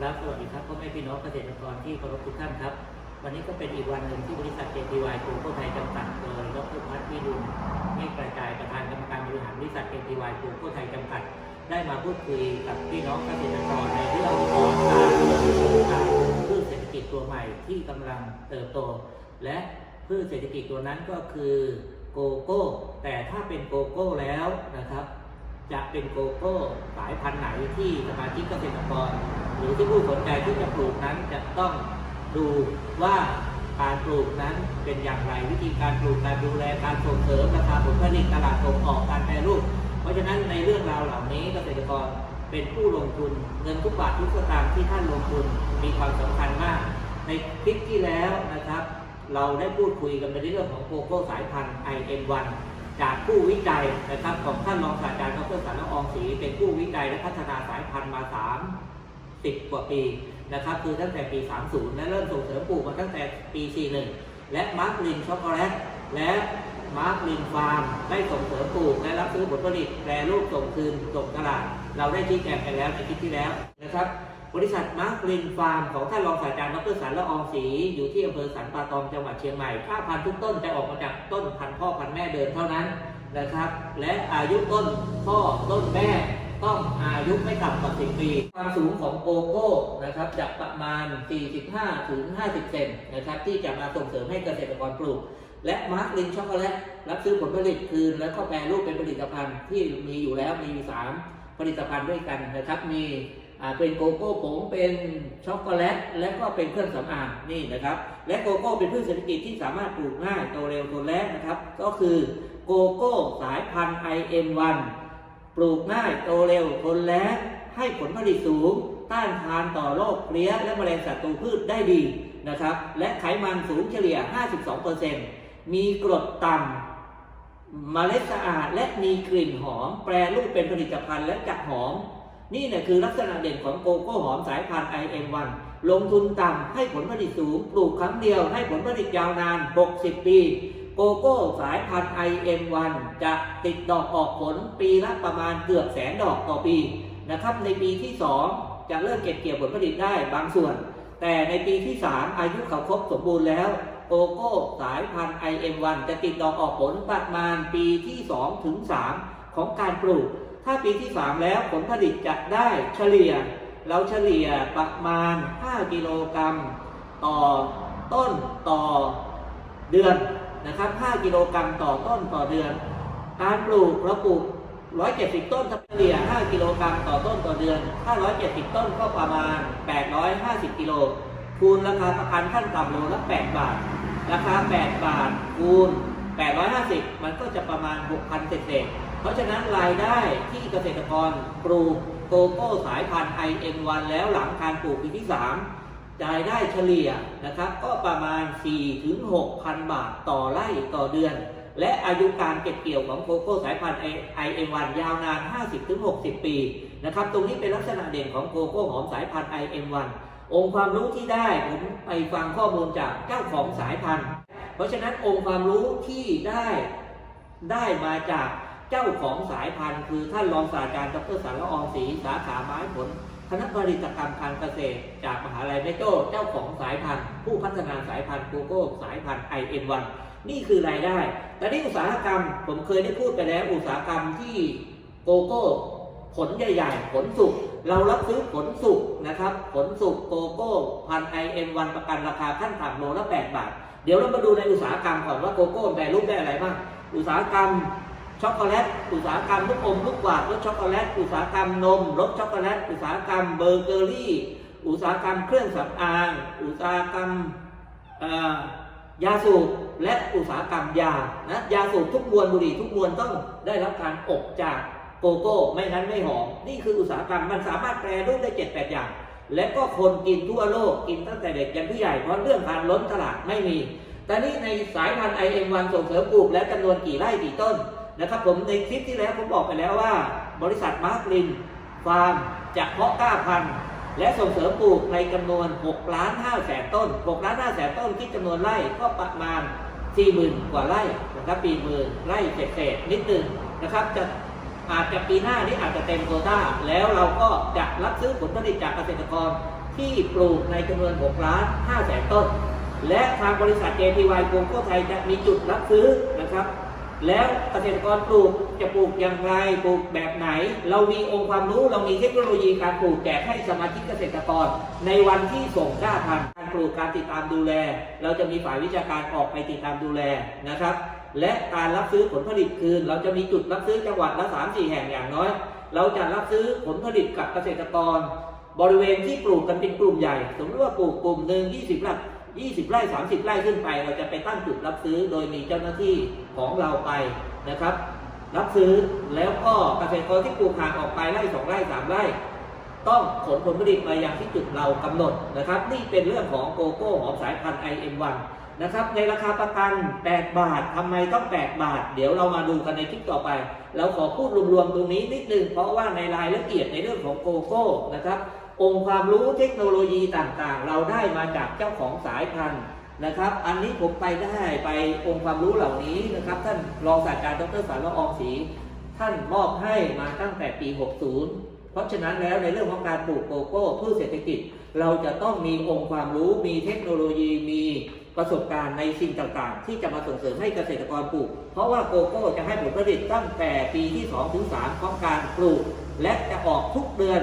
ครับสวัสดีครับพ่อแม่พี่น้องเกษตรกรที่เคารพทุกท่านครับ วันนี้ก็เป็นอีกวันหนึ่งที่บริษัท JPY กรุงโคไทยจำกัดโดยดรพัฒน์วิรุณเมฆกระจายประธานกรรมการบริหารบริษัท JPY กรุงโคไทยจำกัด ได้มาพูดคุยกับพี่น้องเกษตรกรในเรื่องของการลงทุนการพืชเศรษฐกิจตัวใหม่ที่กำลังเติบโต และพืชเศรษฐกิจตัวนั้นก็คือโกโก้ แต่ถ้าเป็นโกโก้แล้วนะครับ จะเป็นโกโก้สายพันธุ์ไหนที่สมาชิกเกษตรกร หรือที่ผู้สนใจที่จะปลูกนั้นจะต้องดูว่าการปลูกนั้นเป็นอย่างไรวิธีการปลูกการดูแลการส่งเสริมราคาผลผลิตตลาดส่งออกการแปรรูป เพราะฉะนั้นในเรื่องราวเหล่านี้เกษตรกรเป็นผู้ลงทุนเงินทุกบาททุกสตางค์ที่ท่านลงทุนมีความสำคัญมาก ในคลิปที่แล้วนะครับ เราได้พูดคุยกันในเรื่องของโกโก้สายพันธุ์ IM1 จากผู้วิจัยนะครับของท่านรองศาสตราจารย์ดรสารละอองศรีเป็นผู้วิจัยและพัฒนาสายพันธุ์มา30กว่าปีนะครับคือตั้งแต่ปี 30 และเริ่มส่งเสริมปลูกมาตั้งแต่ปี 41 และมาร์กลินช็อกโกแลตและมาร์กลินฟาร์มได้ส่งเสริมปลูกและรับซื้อผลผลิตแปรรูปส่งคืนส่งตลาด เราได้ชี้แจงไปแล้วในคลิปที่แล้วนะครับ บริษัทมาร์กลินฟาร์มของท่านรองศาสตราจารย์ดรสันละอองศรีอยู่ที่อำเภอสันป่าตองจังหวัดเชียงใหม่ค่าพันธุ์ทุกต้นจะออกมาจากต้นพันธุ์พ่อพันธุ์แม่เดิมเท่านั้นนะครับ และอายุต้นพ่อต้นแม่ต้องอายุไม่ต่ำกว่า 10 ปี ความสูงของโกโก้นะครับจะประมาณ 45 ถึง 50 เซนนะครับที่จะมาส่งเสริมให้เกษตรกรปลูก และมาร์กลินช็อกโกแลตรับซื้อผลผลิตคืน แล้วก็แปรรูปเป็นผลิตภัณฑ์ที่มีอยู่แล้วมีอยู่สามผลิตภัณฑ์ด้วยกันนะครับมี เป็นโกโก้ผงเป็นช็อกโกแลต และก็เป็นเครื่องสำอางนี่นะครับ และโกโก้เป็นพืชเศรษฐกิจที่สามารถปลูกง่ายโตเร็วทนแรงนะครับ ก็คือโกโก้สายพันธุ์ IM1 ปลูกง่ายโตเร็วทนแรงให้ผลผลิตสูง ต้านทานต่อโรคเพลี้ยและแมลงศัตรูพืชได้ดีนะครับ และไขมันสูงเฉลี่ย 52%มีกรดต่ำเมล็ดสะอาดและมีกลิ่นหอม แปรรูปเป็นผลิตภัณฑ์และจักหอม นี่เนี่ยคือลักษณะเด่นของโกโก้หอมสายพันธุ์ IM1 ลงทุนต่ำให้ผลผลิตสูง ปลูกครั้งเดียวให้ผลผลิตยาวนาน 60 ปี โกโก้สายพันธุ์ IM1 จะติดดอกออกผลปีละประมาณเกือบแสนดอกต่อปีนะครับในปีที่ 2 จะเริ่มเก็บเกี่ยวผลผลิตได้บางส่วน แต่ในปีที่ 3 อายุเขาครบสมบูรณ์แล้วโกโก้สายพันธุ์ IM1 จะติดดอกออกผลประมาณปีที่ 2 ถึง 3 ของการปลูก ถ้าปีที่ 3 แล้วผลผลิตจะได้เฉลี่ย เราเฉลี่ยประมาณ 5 กิโลกรัมต่อต้นต่อเดือนนะครับ 5 กิโลกรัมต่อต้นต่อเดือน การปลูกเราปลูก 170 ต้นเฉลี่ย 5 กิโลกรัมต่อต้นต่อเดือน ถ้า 170 ต้นก็ประมาณ 850 กิโล คูณราคาประกันขั้นต่ำโลละ 8 บาท ราคา 8 บาทคูณ 850 มันก็จะประมาณ 6,000เศษ เพราะฉะนั้นรายได้ที่เกษตรกรปลูกโกโก้สายพันธุ์ IM1 แล้วหลังการปลูกปีที่ 3 รายได้เฉลี่ยนะครับ ก็ประมาณ 4-6,000 บาทต่อไร่ต่อเดือน และอายุการเก็บเกี่ยวของโกโก้สายพันธุ์ IM1 ยาวนาน 50-60 ปีนะครับตรงนี้เป็นลักษณะเด่นของโกโก้หอมสายพันธุ์ IM1 องค์ความรู้ที่ได้ผมไปฟังข้อมูลจากเจ้าของสายพันธุ์ เพราะฉะนั้นองค์ความรู้ที่ได้ได้มาจาก เจ้าของสายพันธุ์คือท่านรองศาสตราจารย์ดรสารละอองศรีสาขาไม้ผลคณะผลิตกรรมการเกษตร จากมหาลัยแม่โจ้เจ้าของสายพันธุ์ ผู้พัฒนาสายพันธุ์โกโก้สายพันธุ์ IM1 นี่คือรายได้ แต่ที่อุตสาหกรรมผมเคยได้พูดไปแล้วอุตสาหกรรมที่โกโก้ผลใหญ่ๆ ผลสุก เรารับซื้อผลสุกนะครับ ผลสุกโกโก้พันไอเอ็มวันประกันราคาขั้นต่ำโลละ8บาท เดี๋ยวเรามาดูในอุตสาหกรรมก่อนว่าโกโก้แปรรูปได้อะไรบ้าง อุตสาหกรรม ช็อกโกแลตอุตสาหกรรมลูกอมลูกกวาดรสช็อกโกแลตอุตสาหกรรมนมรสช็อกโกแลตอุตสาหกรรมเบเกอรี่ อุตสาหกรรมเครื่องสำอาง อุตสาหกรรมยาสูบและอุตสาหกรรมยานะยาสูบทุกมวลบุหรี่ทุกมวลต้องได้รับการอบจากโกโก้ไม่งั้นไม่หอมนี่คืออุตสาหกรรมมันสามารถแปรรูปได้เจ็ดแปดอย่าง และก็คนกินทั่วโลกกินตั้งแต่เด็กยันผู้ใหญ่เพราะเรื่องการล้นตลาดไม่มีแต่นี่ในสายพันธุ์ IM1 ส่งเสริมปลูกและจำนวนกี่ไร่กี่ต้น นะครับผมในคลิปที่แล้วผมบอกไปแล้วว่า บริษัทมาร์กลินฟาร์มจะเพาะกล้าพันธุ์และส่งเสริมปลูกในจำนวน6ล้าน5แสนต้น6ล้าน5แสนต้นคิดจำนวนไร่ก็ประมาณ 40,000 กว่าไร่นะครับปีหมื่นไร่เศษๆนิดหนึงนะครับจะอาจจะปีหน้านี้อาจจะเต็มโควต้า แล้วเราก็จะรับซื้อผลผลิตจากเกษตรกรที่ปลูกในจำนวน6ล้าน5แสนต้น และทางบริษัท JPY โกโก้ไทยจะมีจุดรับซื้อนะครับ แล้วเกษตรกรปลูกจะปลูกอย่างไรปลูกแบบไหน เรามีองค์ความรู้เรามีเทคโนโลยีการปลูกแจกให้สมาชิกเกษตรกร ในวันที่ส่งกล้าพันธุ์การปลูกการติดตามดูแล เราจะมีฝ่ายวิชาการออกไปติดตามดูแลนะครับ และการรับซื้อผลผลิตคืน เราจะมีจุดรับซื้อจังหวัดละ3 4แห่งอย่างน้อย เราจะรับซื้อผลผลิตกับเกษตรกร บริเวณที่ปลูกกันเป็นกลุ่มใหญ่ สมมติว่าปลูกกลุ่มหนึ่ง20ไร่ 20 ไร่ 30 ไร่ขึ้นไป เราจะไปตั้งจุดรับซื้อโดยมีเจ้าหน้าที่ของเราไปนะครับ รับซื้อแล้วก็เกษตรกรที่ปลูกห่างออกไปไร่สองไร่สามไร่ ต้องขนผลผลิตมายังที่จุดเรากำหนดนะครับ นี่เป็นเรื่องของโกโก้หอมสายพันธุ์ IM1 นะครับในราคาประกัน 8 บาททำไมต้อง 8 บาท เดี๋ยวเรามาดูกันในคลิปต่อไป เราขอพูดรวมๆตรงนี้นิดนึงเพราะว่าในรายละเอียดในเรื่องของโกโก้นะครับ องค์ความรู้เทคโนโลยีต่างๆ เราได้มาจากเจ้าของสายพันธุ์นะครับ อันนี้ผมไปได้ไปองค์ความรู้เหล่านี้นะครับ ท่านรองศาสตราจารย์ดรสารละอองศรีท่านมอบให้มาตั้งแต่ปี 60 เพราะฉะนั้นแล้วในเรื่องของการปลูกโกโก้พืชเศรษฐกิจ เราจะต้องมีองค์ความรู้มีเทคโนโลยีมีประสบการณ์ในสิ่งต่างๆ ที่จะมาส่งเสริมให้เกษตรกรปลูก เพราะว่าโกโก้จะให้ผลผลิตตั้งแต่ปีที่2ถึง3ของการปลูก และจะออกทุกเดือน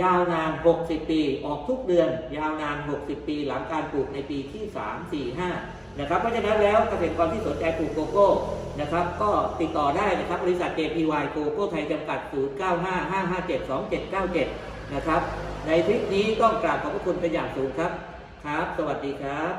ยาวนาน 60 ปี ออกทุกเดือน ยาวนาน 60 ปี หลังการปลูกในปีที่ 3 4 5 นะครับ เพราะฉะนั้นแล้วเกษตรกรที่สนใจปลูกโกโก้นะครับ ก็ติดต่อได้นะครับ บริษัท JPY โกโก้ไทยจำกัด 0955572797 นะครับ ในคลิปนี้ต้องกราบขอบพระคุณเป็นอย่างสูงครับ ครับ สวัสดีครับ